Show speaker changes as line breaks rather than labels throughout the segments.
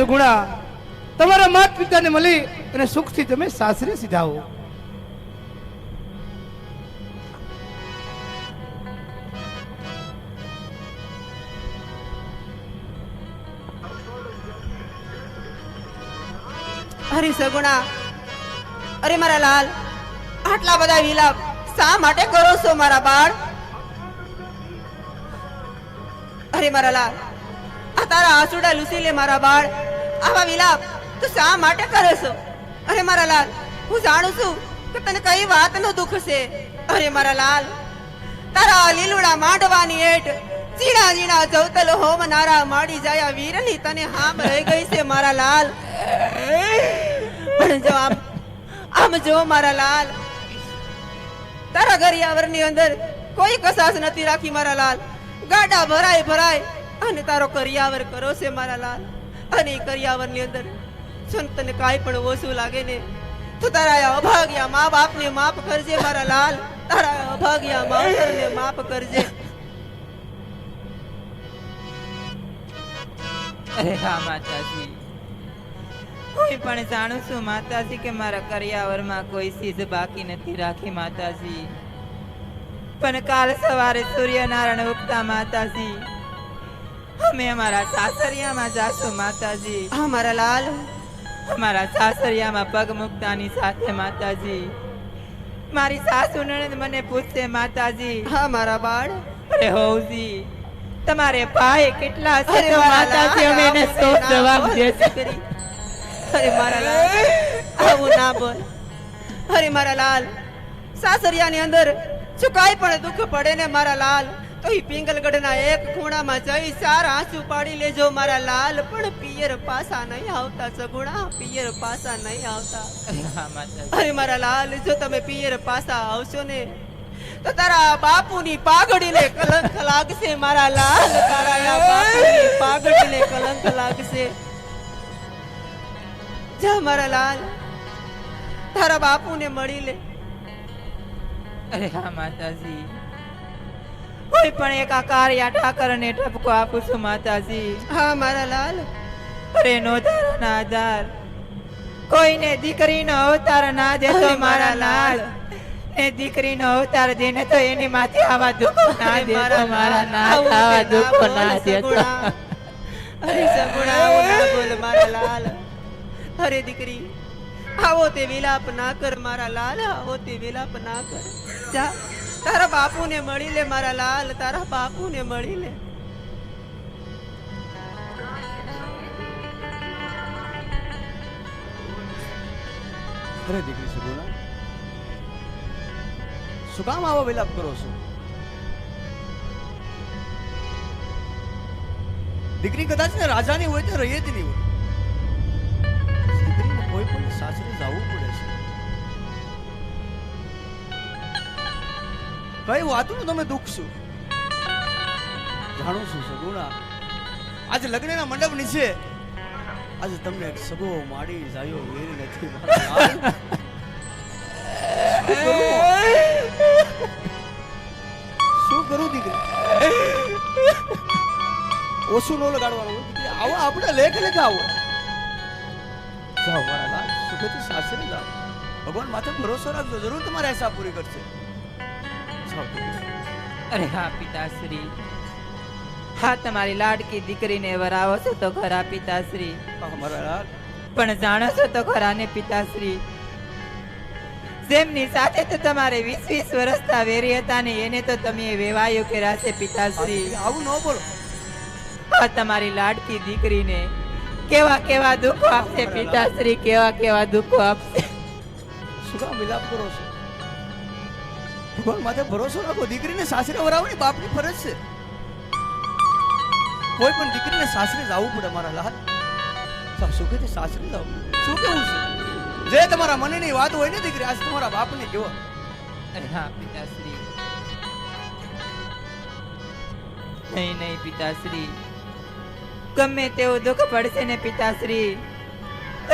સુગુણા તમારા માત પિતાને મળી અને સુખથી તમે સાસરે સીધાઓ
હરી સગુણા, અરે મારા લાલ, આટલા બધા વિલાપ શા માટે કરો છો મારા બાળ? અરે મારા લાલ તારા આસુડા લૂસી લે મારા બાળ. આવા વિલાપ તું શા માટે કરે છો? અરે મારા લાલ, હું જાણું છું કે તને કઈ વાતનો દુઃખ છે. અરે મારા લાલ, તારા લીલુડા માંડવાની એટ ઝીણા ઝીણા જવતલ હોમનારા માડી જાય વીરની તને હામ રહી ગઈ છે મારા લાલ. પણ જો આમ આમ જો મારા લાલ, તારા ગરિયાવરની અંદર કોઈ કસાસ નથી રાખી મારા લાલ. ગાડા ભરાય ભરાય અને તારો કરિયાવર કરો છે મારા લાલ. અને એ કરિયાવરની અંદર જો કાંઈ પણ ઓછું લાગે ને, તો તારા અભાગ્યા મા બાપને માફ કરજે મારા લાલ. તારા અભાગ્યા માવતરને માફ કરજે.
અરે હા, માતાજી. હું પણ જાણું છું માતાજી કે મારા કરિયાવરમાં કોઈ ચીજ બાકી નથી રાખી માતાજી. પણ કાલ સવારે સૂર્યનારાયણ ઉગતા માતાજી અમે અમારા સાસરિયામાં જાશું માતાજી.
હા મારા લાલ.
અમારા સાસરિયામાં પગ મુકતાની સાથે માતાજી. મારી સાસુ નણંદ મને પૂછશે માતાજી.
હા મારા બાળ.
અરે હોવજી તમારે ભાઈ કેટલા છે? માતાજી અમે એને
સો
જવાબ દેશે.
દીકરી. અરે મારા લાલ આવું ના બોલ. અરે મારા લાલ સાસરિયાની અંદર જો કાંઈ પણ દુઃખ પડે ને મારા લાલ? તો ઈ પિંગલગઢના એક ખૂણામાં જઈ ચાર આંસુ પાડી લેજો. મારા લાલ પણ પિયર પાસા નહીં આવતા સગુણા પિયર પાસા નહીં આવતા.
અરે
મારા લાલ જો તમે પિયર પાસા આવશો ને તો તારા બાપુની પાઘડીને કલંક લાગશે. મારા લાલ તારા બાપુની પાઘડીને કલંક લાગશે. જા મારા લાલ તારા બાપુને મળી લે.
અરે હા માતાજી. કોઈ પણ એક આકાર કારિયા ઠાકરને ઠપકો આપું છું માતાજી.
હા મારા લાલ.
અરે નો તારા આધાર. કોઈને દીકરીનો અવતાર ના દેતો મારા લાલ. એ દીકરીનો અવતાર દેને તો એની માથે આવા દુઃખો ના દેતો મારા નાથ
આવા બોલ
ના દેતો.
અરે સગુણા ના બોલ મારા લાલ. અરે દીકરી આવો તે વિલાપ ના કર મારા લાલ આવો તે વિલાપ ના કર. જા. બાપુને મળી લે, મારા લાલ, તારા બાપુને મળી લે.
અરે દીકરી સગુણા શું કામ આવો વિલાપ કરો છો? દીકરી કદાચ ને રાજાની હોય તો રહીએ જ નહીં હોય. દીકરીને કોઈ પણ સાસરે જવું પડે છે. કઈ વાતનું તમે દુઃખ છું જાણું છું સગુણા. આજે લગ્નના મંડપ નીચે. આજે તમને એક સગો માડી જાયો વેરી નથી. શું કરું? દીકરી? ઓછું ન લગાડવાનું આવો, આપણે લેખ આવો. જાઓ, મારા લાલ, સુખેથી સાસરે જાઓ ભગવાન માથે ભરોસો રાખજો. જરૂર તમારે આશા પૂરી કરશે.
અરે હા પિતાશ્રી. હા તમારી લાડકી દીકરીને વરાવો છો તો ખરા પિતાશ્રી. પણ જાણો છો તો ખરા ને પિતાશ્રી. જેમની સાથે તો તમારે વીસ વીસ વર્ષના વેરી હતા ને એને તો તમે વેવાયો કે રાશે પિતાશ્રી.
આવું ન બોલો.
હા તમારી લાડકી દીકરીને કેવા કેવા દુઃખો આપશે પિતાશ્રી કેવા કેવા દુઃખો આપશે.
શું કામ વિલાપ કરો છો? ભગવાન માથે ભરોસો રાખો. દીકરીને સાસરે વરાવવાની બાપની ફરજ છે. કોઈ પણ દીકરીને સાસરે જવું પડે મારા લાલ. સાવ સુખેથી સાસરે જાવ શું કેવું છે? જે તમારા મનની વાત હોય ને દીકરી, આજ તમારા બાપને કહો
હા, પિતાશ્રી. નહીં નહીં, પિતાશ્રી. ગમે તેવું દુઃખ પડશે ને પિતાશ્રી.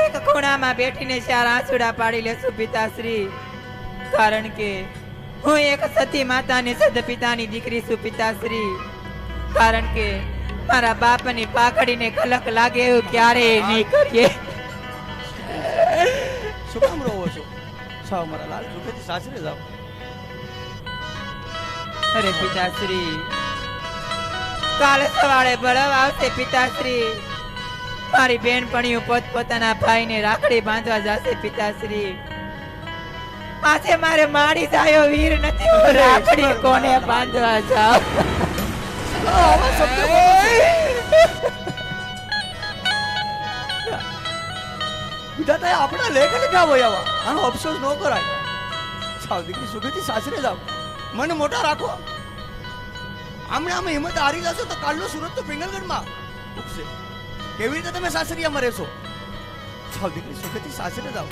એક ખૂણામાં બેઠીને ચાર આંસુડા પાડી લેશું, પિતાશ્રી. કારણ કે હું એક સતી માતાની સદ પિતાની દીકરી છું પિતાશ્રી. કારણ કે મારા બાપની પાકડીને કલક લાગે એવું ક્યારેય નહીં કરીએ.
શું કામ રહો છો? સાવ મારા લાલ સુખેથી સાસરે જાઓ.
અરે પિતાશ્રી કાલે સવારે બળવ આવશે પિતાશ્રી. મારી બેનપણીઓ પોત પોતાના ભાઈને રાખડી બાંધવા જશે પિતાશ્રી. આજે મારે મારી જાયો વીર નથી હું રાખડી કોને બાંધવા જાવ
આપણા આવા. આનો અફસોસ ન કરાય. સાવ સુખેથી સાસરે જાવ મને મોટા રાખો. આમે હિંમત હારી જશો તો કાલનો સુરત તો પિંગલગઢમાં. ઉગશે કેવી રીતે તમે સાસરિયામાં રહેશો? સાવ દીકરી સુખેથી સાસરે જાવ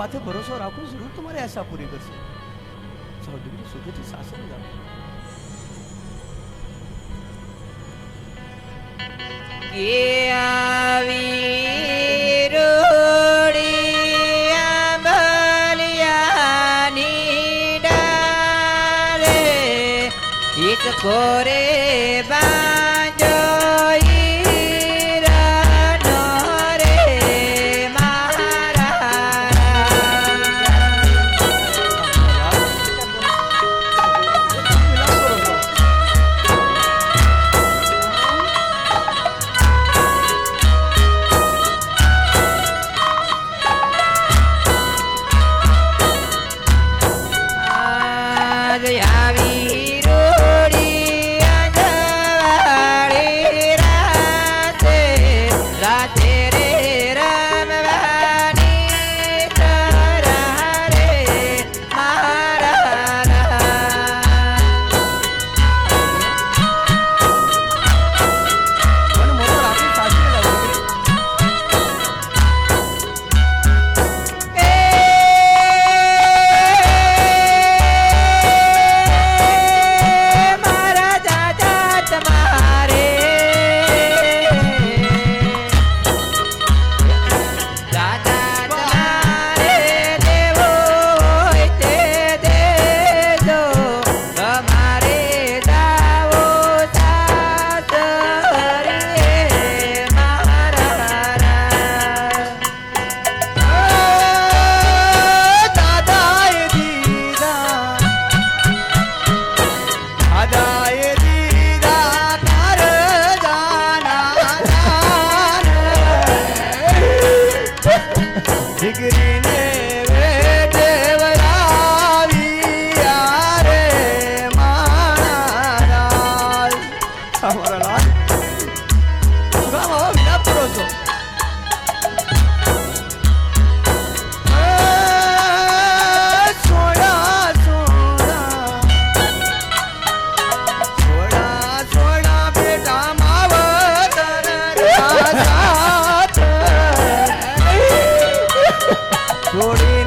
માથે ભરોસો રાખો જરૂર તમારી આશા પૂરી કરશે. ચૌધરી સુખેથી સાસરે જાઓ.
કે આવી
છોડી